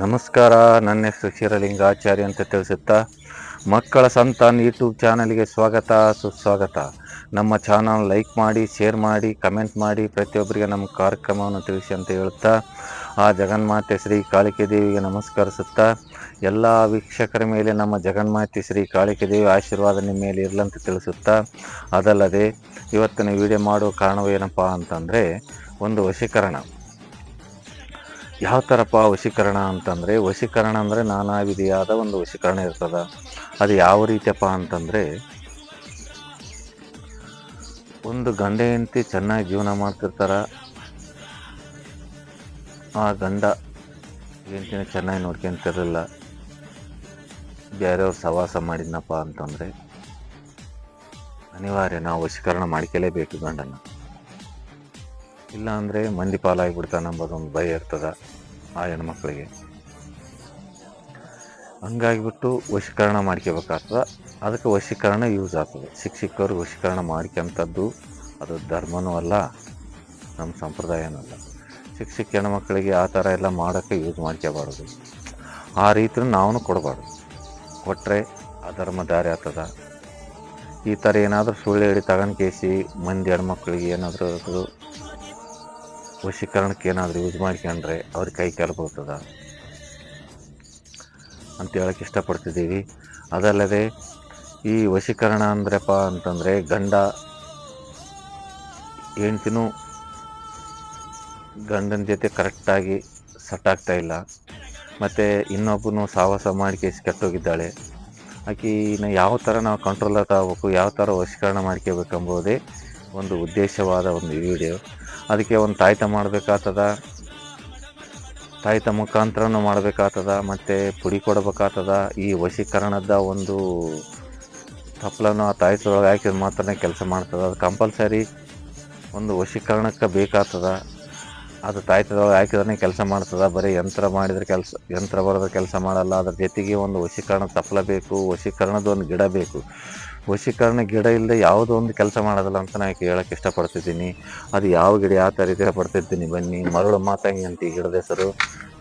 ನಮಸ್ಕಾರ. ನನ್ನ ಹೆಸರು ಕ್ಷೀರಲಿಂಗಾಚಾರ್ಯ ಅಂತ ತಿಳಿಸುತ್ತಾ, ಮಕ್ಕಳ ಸಂತಾನ್ ಯೂಟ್ಯೂಬ್ ಚಾನಲ್ಗೆ ಸ್ವಾಗತ, ಸುಸ್ವಾಗತ. ನಮ್ಮ ಚಾನಲ್ ಲೈಕ್ ಮಾಡಿ, ಶೇರ್ ಮಾಡಿ, ಕಮೆಂಟ್ ಮಾಡಿ, ಪ್ರತಿಯೊಬ್ಬರಿಗೆ ನಮ್ಮ ಕಾರ್ಯಕ್ರಮವನ್ನು ತಿಳಿಸಿ ಅಂತ ಹೇಳುತ್ತಾ, ಆ ಜಗನ್ಮಾತೆ ಶ್ರೀ ಕಾಳಿಕೆ ದೇವಿಗೆ ನಮಸ್ಕರಿಸುತ್ತಾ, ಎಲ್ಲ ವೀಕ್ಷಕರ ಮೇಲೆ ನಮ್ಮ ಜಗನ್ಮಾತೆ ಶ್ರೀ ಕಾಳಿಕೆ ದೇವಿ ಆಶೀರ್ವಾದ ನಿಮ್ಮ ಮೇಲೆ ಇರಲಂತ ತಿಳಿಸುತ್ತಾ, ಅದಲ್ಲದೆ ಇವತ್ತಿನ ವಿಡಿಯೋ ಮಾಡುವ ಕಾರಣವೇನಪ್ಪ ಅಂತಂದರೆ, ಒಂದು ವಶೀಕರಣ. ಯಾವ ಥರಪ್ಪ ವಶೀಕರಣ ಅಂತಂದರೆ, ವಶೀಕರಣ ಅಂದರೆ ನಾನಾ ವಿಧಿಯಾದ ಒಂದು ವಶೀಕರಣ ಇರ್ತದೆ. ಅದು ಯಾವ ರೀತಿಯಪ್ಪ ಅಂತಂದರೆ, ಒಂದು ಗಂಡ ಹೆಂಡತಿ ಚೆನ್ನಾಗಿ ಜೀವನ ಮಾಡ್ತಿರ್ತಾರ, ಆ ಗಂಡ ಹೆಂಡತಿನ ಚೆನ್ನಾಗಿ ನೋಡ್ಕೊಂತಿರಲಿಲ್ಲ, ಬೇರೆಯವ್ರು ಸವಾಸ ಮಾಡಿದ್ನಪ್ಪ ಅಂತಂದರೆ, ಅನಿವಾರ್ಯ ನಾವು ವಶೀಕರಣ ಮಾಡ್ಕೊಳ್ಳೇಬೇಕು ಗಂಡನ. ಇಲ್ಲ ಅಂದರೆ ಮಂದಿ ಪಾಲಾಗಿಬಿಡ್ತಾನೆ ಅಂಬೋದೊಂದು ಭಯ ಇರ್ತದೆ ಆ ಹೆಣ್ಮಕ್ಳಿಗೆ. ಹಂಗಾಗಿಬಿಟ್ಟು ವಶೀಕರಣ ಮಾಡ್ಕೋಬೇಕಾಗ್ತದೆ. ಅದಕ್ಕೆ ವಶೀಕರಣ ಯೂಸ್ ಆಗ್ತದೆ. ಶಿಕ್ಷಕರು ವಶೀಕರಣ ಮಾಡ್ಕೊಂಥದ್ದು ಅದು ಧರ್ಮನೂ ಅಲ್ಲ, ನಮ್ಮ ಸಂಪ್ರದಾಯನೂ ಅಲ್ಲ. ಶಿಕ್ಷಕ ಹೆಣ್ಮಕ್ಳಿಗೆ ಆ ಥರ ಎಲ್ಲ ಮಾಡೋಕ್ಕೆ ಯೂಸ್ ಮಾಡ್ಕೋಬಾರ್ದು ಆ ರೀತಿ ನಾವು ಕೊಡಬಾರ್ದು. ಕೊಟ್ಟರೆ ಅಧರ್ಮ ದಾರಿ ಆಗ್ತದೆ. ಈ ಥರ ಏನಾದರೂ ಸುಳ್ಳು ಹೇಳಿ ತಗೊಂಡು ಕೇಸಿ ಮಂದಿ ಹೆಣ್ಮಕ್ಳಿಗೆ ಏನಾದರೂ ವಶೀಕರಣಕ್ಕೆ ಏನಾದರೂ ಯೂಸ್ ಮಾಡ್ಕೊಂಡ್ರೆ ಅವ್ರ ಕೈ ಕಾಲು ಬರ್ತದ ಅಂತ ಹೇಳಕ್ಕೆ ಇಷ್ಟಪಡ್ತಿದ್ದೀವಿ. ಅದಲ್ಲದೆ ಈ ವಶೀಕರಣ ಅಂದ್ರಪ್ಪ ಅಂತಂದರೆ ಗಂಡ ಹೆಂಡ್ತಿನೂ ಗಂಡನ ಜೊತೆ ಕರೆಕ್ಟಾಗಿ ಸೆಟ್ ಆಗ್ತಾ ಇಲ್ಲ. ಮತ್ತು ಇನ್ನೊಬ್ಬನು ಸಾಹಸ ಮಾಡಿ ಕೇಸ್ ಕೆಟ್ಟೋಗಿದ್ದಾಳೆ. ಇನ್ನು ಯಾವ ಥರ ನಾವು ಕಂಟ್ರೋಲ್ ತಗೋಬೇಕು ಯಾವ ಥರ ವಶೀಕರಣ ಮಾಡ್ಕೋಬೇಕೆಂಬುದೇ ಒಂದು ಉದ್ದೇಶವಾದ ಒಂದು ವಿಡಿಯೋ. ಅದಕ್ಕೆ ಒಂದು ತಾಯ್ತ ಮಾಡಬೇಕಾಗ್ತದ ತಾಯ್ತ ಮುಖಾಂತರನೂ ಮಾಡಬೇಕಾಗ್ತದ ಮತ್ತು ಪುಡಿ ಕೊಡಬೇಕಾಗ್ತದ ಈ ವಶೀಕರಣದ ಒಂದು ತಪ್ಪಲನ್ನು ಆ ತಾಯ್ತದೊಳಗೆ ಹಾಕಿದ್ರೆ ಮಾತ್ರ ಕೆಲಸ ಮಾಡ್ತದೆ. ಅದು ಕಂಪಲ್ಸರಿ ಒಂದು ವಶೀಕರಣಕ್ಕೆ ಬೇಕಾಗ್ತದ ಅದು ತಾಯ್ತದೊಳಗೆ ಹಾಕಿದ್ರೆ ಕೆಲಸ ಮಾಡ್ತದೆ. ಬರೀ ಯಂತ್ರ ಮಾಡಿದ್ರೆ ಕೆಲಸ, ಯಂತ್ರ ಬರೆದ್ರೆ ಕೆಲಸ ಮಾಡಲ್ಲ. ಅದ್ರ ಜೊತೆಗೆ ಒಂದು ವಶೀಕರಣ ತಪ್ಪಲ ಬೇಕು ವಶೀಕರಣದ ಒಂದು ಗಿಡ ಬೇಕು. ವಶೀಕರಣ ಗಿಡ ಇಲ್ಲದೆ ಯಾವುದೋ ಒಂದು ಕೆಲಸ ಮಾಡೋದಿಲ್ಲ ಅಂತ ನಾನು ಹೇಳಕ್ಕೆ ಇಷ್ಟಪಡ್ತಿದ್ದೀನಿ. ಅದು ಯಾವ ಗಿಡ ಯಾವ ಥರ ಇದೆ ಪಡ್ತಿದ್ದೀನಿ ಬನ್ನಿ, ಮರಳು ಮಾತಂಗಿ ಅಂತ ಈ ಗಿಡದ ಹೆಸರು.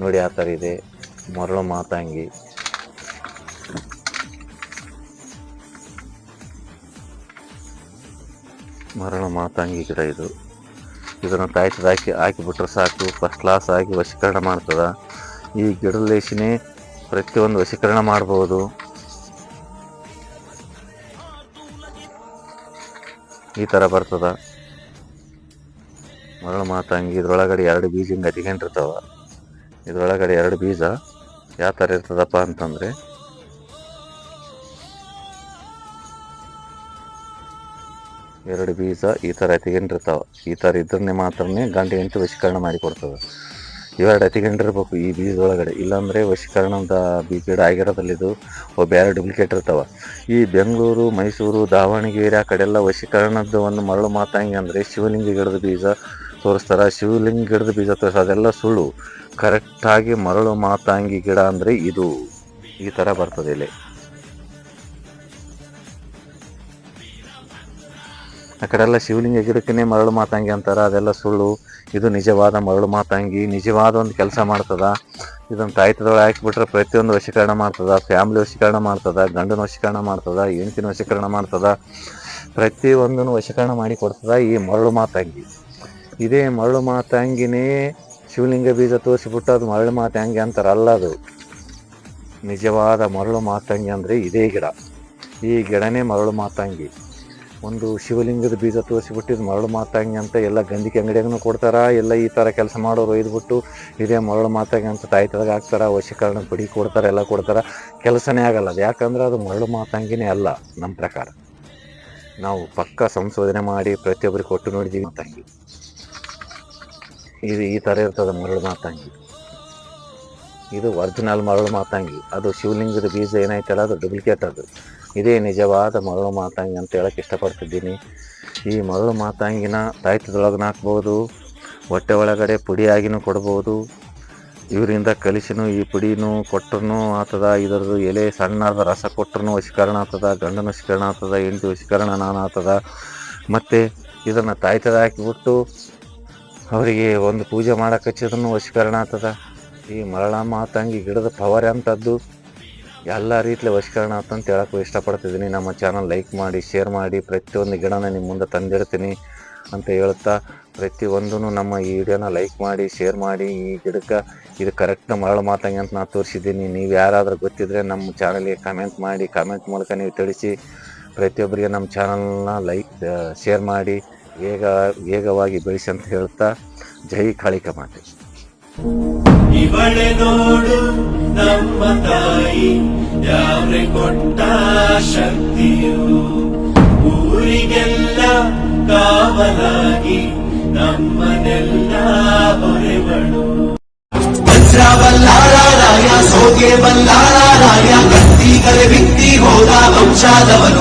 ನೋಡಿ ಯಾವ ಥರ ಇದೆ. ಮರಳು ಮಾತಂಗಿ. ಮರಳು ಮಾತಂಗಿ ಗಿಡ ಇದು. ಇದನ್ನು ತಾಯ್ತದ ಹಾಕಿ, ಹಾಕಿಬಿಟ್ರೆ ಸಾಕು. ಫಸ್ಟ್ ಕ್ಲಾಸ್ ಆಗಿ ವಶೀಕರಣ ಮಾಡ್ತದೆ. ಈ ಗಿಡದ ಲೇಸಿನೇ ಪ್ರತಿಯೊಂದು ವಶೀಕರಣ ಮಾಡ್ಬೋದು. ಈ ಥರ ಬರ್ತದ. ಮರಳು ಮಾತಂಗಿ ಇದ್ರೊಳಗಡೆ ಎರಡು ಬೀಜ ಹಿಂಗೆ ಅದಿಕೊಂಡಿರ್ತಾವ ಇದ್ರೊಳಗಡೆ ಎರಡು ಬೀಜ ಯಾವ ಥರ ಇರ್ತದಪ್ಪ ಅಂತಂದರೆ, ಎರಡು ಬೀಜ ಈ ಥರ ಎತ್ತಿಕೊಂಡಿರ್ತಾವ ಈ ಥರ ಇದ್ರನ್ನೇ ಮಾತ್ರನೇ ಗಂಟೆ ಎಂಟು ವಶೀಕರಣ ಮಾಡಿ ಕೊಡ್ತದೆ. ಇವೆರಡು ಎತ್ತಿಕೊಂಡಿರ್ಬೇಕು ಈ ಬೀಜದೊಳಗಡೆ ಇಲ್ಲಾಂದರೆ ವಶೀಕರಣದ ಬೀಜ ಒಬ್ಬ ಬೇರೆ ಡೂಪ್ಲಿಕೇಟ್ ಇರ್ತಾವೆ. ಈ ಬೆಂಗಳೂರು, ಮೈಸೂರು, ದಾವಣಗೆರೆ ಆ ಕಡೆ ಎಲ್ಲ ವಶೀಕರಣದ ಒಂದು ಮರಳು ಮಾತಾಂಗಿ ಅಂದರೆ ಶಿವಲಿಂಗ ಗಿಡದ ಬೀಜ ತೋರಿಸ್ತಾರೆ. ಶಿವಲಿಂಗ ಗಿಡದ ಬೀಜ ತೋರಿಸ ಅದೆಲ್ಲ ಸುಳ್ಳು. ಕರೆಕ್ಟಾಗಿ ಮರಳು ಮಾತಾಂಗಿ ಗಿಡ ಅಂದರೆ ಇದು. ಈ ಥರ ಬರ್ತದೆ ಇಲ್ಲಿ. ಆ ಕಡೆ ಎಲ್ಲ ಶಿವಲಿಂಗ ಗಿಡಕ್ಕೇ ಮರಳು ಮಾತಂಗಿ ಅಂತಾರೆ, ಅದೆಲ್ಲ ಸುಳ್ಳು. ಇದು ನಿಜವಾದ ಮರಳು ಮಾತಂಗಿ, ನಿಜವಾದ ಒಂದು ಕೆಲಸ ಮಾಡ್ತದ. ಇದನ್ನು ತಾಯ್ತದೊಳಗೆ ಹಾಕಿಬಿಟ್ರೆ ಪ್ರತಿಯೊಂದು ವಶೀಕರಣ ಮಾಡ್ತದ ಫ್ಯಾಮ್ಲಿ ವಶೀಕರಣ ಮಾಡ್ತದ, ಗಂಡನ ವಶೀಕರಣ ಮಾಡ್ತದ, ಹೆಂಡತಿನ ವಶೀಕರಣ ಮಾಡ್ತದ. ಪ್ರತಿಯೊಂದನ್ನು ವಶೀಕರಣ ಮಾಡಿ ಕೊಡ್ತದ ಈ ಮರಳು ಮಾತಂಗಿ. ಇದೇ ಮರಳು ಮಾತಂಗಿನೇ ಶಿವಲಿಂಗ ಬೀಜ ತೋರಿಸಿಬಿಟ್ಟು ಅದು ಮರಳು ಮಾತಂಗಿ ಅಂತಾರೆ ಅಲ್ಲ ಅದು. ನಿಜವಾದ ಮರಳು ಮಾತಂಗಿ ಅಂದರೆ ಇದೇ ಗಿಡ. ಈ ಗಿಡನೇ ಮರಳು ಮಾತಂಗಿ. ಒಂದು ಶಿವಲಿಂಗದ ಬೀಜ ತೋರಿಸಿಬಿಟ್ಟು ಮರಳು ಮಾತಂಗಿ ಅಂತ ಎಲ್ಲ ಗಂಧಿಕೆ ಅಂಗಡಿಯಾಗೂ ಕೊಡ್ತಾರೆ, ಎಲ್ಲ ಈ ಥರ ಕೆಲಸ ಮಾಡೋರು ಒಯ್ದುಬಿಟ್ಟು ಇದೇ ಮರಳು ಮಾತಂಗಿ ಅಂತ ತಾಯ್ತದಾಗ ಹಾಕ್ತಾರೆ, ವಶೀಕರಣ ಪುಡಿ ಕೊಡ್ತಾರೆ, ಎಲ್ಲ ಕೊಡ್ತಾರೆ. ಕೆಲಸನೇ ಆಗಲ್ಲ ಅದು. ಯಾಕಂದ್ರೆ ಅದು ಮರಳು ಮಾತಂಗಿನೇ ಅಲ್ಲ ನಮ್ಮ ಪ್ರಕಾರ. ನಾವು ಪಕ್ಕ ಸಂಶೋಧನೆ ಮಾಡಿ ಪ್ರತಿಯೊಬ್ಬರಿಗೆ ಕೊಟ್ಟು ನೋಡಿದ್ದೀವಿ ತಂಗಿ ಇದು ಈ ಥರ ಇರ್ತದೆ ಮರಳು ಮಾತಂಗಿ ಇದು ಒರಿಜಿನಲ್ ಮರಳು ಮಾತಂಗಿ ಅದು ಶಿವಲಿಂಗದ ಬೀಜ ಏನಾಯ್ತಲ್ಲ, ಅದು ಡೂಪ್ಲಿಕೇಟ್ ಅದು. ಇದೇ ನಿಜವಾದ ಮರಳು ಮಾತಂಗಿ ಅಂತ ಹೇಳಕ್ಕೆ ಇಷ್ಟಪಡ್ತಿದ್ದೀನಿ. ಈ ಮರಳು ಮಾತಂಗಿನ ತಾಯ್ತದೊಳಗೆ ಹಾಕ್ಬೋದು ಹೊಟ್ಟೆ ಒಳಗಡೆ ಪುಡಿಯಾಗಿನೂ ಕೊಡ್ಬೋದು, ಇವರಿಂದ ಕಲಿಸಿನೂ ಈ ಪುಡಿನೂ ಕೊಟ್ಟರು ಆತದ, ಇದರದ್ದು ಎಲೆ ಸಣ್ಣದ, ರಸ ಕೊಟ್ಟರು ವಶೀಕರಣ ಆಗ್ತದ ಗಂಡನ ವಶೀಕರಣ ಆಗ್ತದ ಹೆಂಡತಿ ವಶೀಕರಣ ನಾನು ಆಗ್ತದ ಮತ್ತು ಇದನ್ನು ತಾಯ್ತದ ಹಾಕಿಬಿಟ್ಟು ಅವರಿಗೆ ಒಂದು ಪೂಜೆ ಮಾಡಕ್ಕೆ ಹಚ್ಚಿದ್ರೂ ವಶೀಕರಣ ಆಗ್ತದ ಈ ಮರಳ ಮಾತಂಗಿ ಗಿಡದ ಪವರ್ ಅಂಥದ್ದು ಎಲ್ಲ ರೀತಿಯಲ್ಲಿ ವಶೀಕರಣ ಅಂತ ಹೇಳಕ್ಕೆ ಇಷ್ಟಪಡ್ತಿದ್ದೀನಿ. ನಮ್ಮ ಚಾನಲ್ ಲೈಕ್ ಮಾಡಿ ಶೇರ್ ಮಾಡಿ, ಪ್ರತಿಯೊಂದು ಗಿಡನ ನಿಮ್ಮ ಮುಂದೆ ತಂದಿರ್ತೀನಿ ಅಂತ ಹೇಳ್ತಾ ಪ್ರತಿಯೊಂದೂ ನಮ್ಮ ಈ ವಿಡಿಯೋನ ಲೈಕ್ ಮಾಡಿ ಶೇರ್ ಮಾಡಿ, ಈ ಗಿಡಕ್ಕೆ ಇದು ಕರೆಕ್ಟ್ ಮರಳು ಮಾತಂಗೆ ಅಂತ ನಾನು ತೋರಿಸಿದ್ದೀನಿ. ನೀವು ಯಾರಾದರೂ ಗೊತ್ತಿದ್ರೆ ನಮ್ಮ ಚಾನಲ್ಗೆ ಕಮೆಂಟ್ ಮಾಡಿ ಕಮೆಂಟ್ ಮೂಲಕ ನೀವು ತಿಳಿಸಿ, ಪ್ರತಿಯೊಬ್ಬರಿಗೆ ನಮ್ಮ ಚಾನಲ್ನ ಲೈಕ್ ಶೇರ್ ಮಾಡಿ ವೇಗ ವೇಗವಾಗಿ ಬೆಳೆಸಿ ಅಂತ ಹೇಳ್ತಾ, ಜೈ ಕಾಳಿಕ ಮಾತೆ. ಇವಳೆ ನೋಡು ನಮ್ಮ ತಾಯಿ, ಯಾವ್ರೆ ಕೊಟ್ಟ ಶಕ್ತಿಯು. ಊರಿಗೆಲ್ಲ ಕಾವಲಾಗಿ ನಮ್ಮನೆಲ್ಲ ಹೊರೆವಳು. ವಜ್ರ ಬಲ್ಲಾರಾಯ ಸೋಗೆ ಬಲ್ಲಾರಾಯ ಕರೆ ಬಿತ್ತಿ ಹೋದ ವಂಶಾದವನು.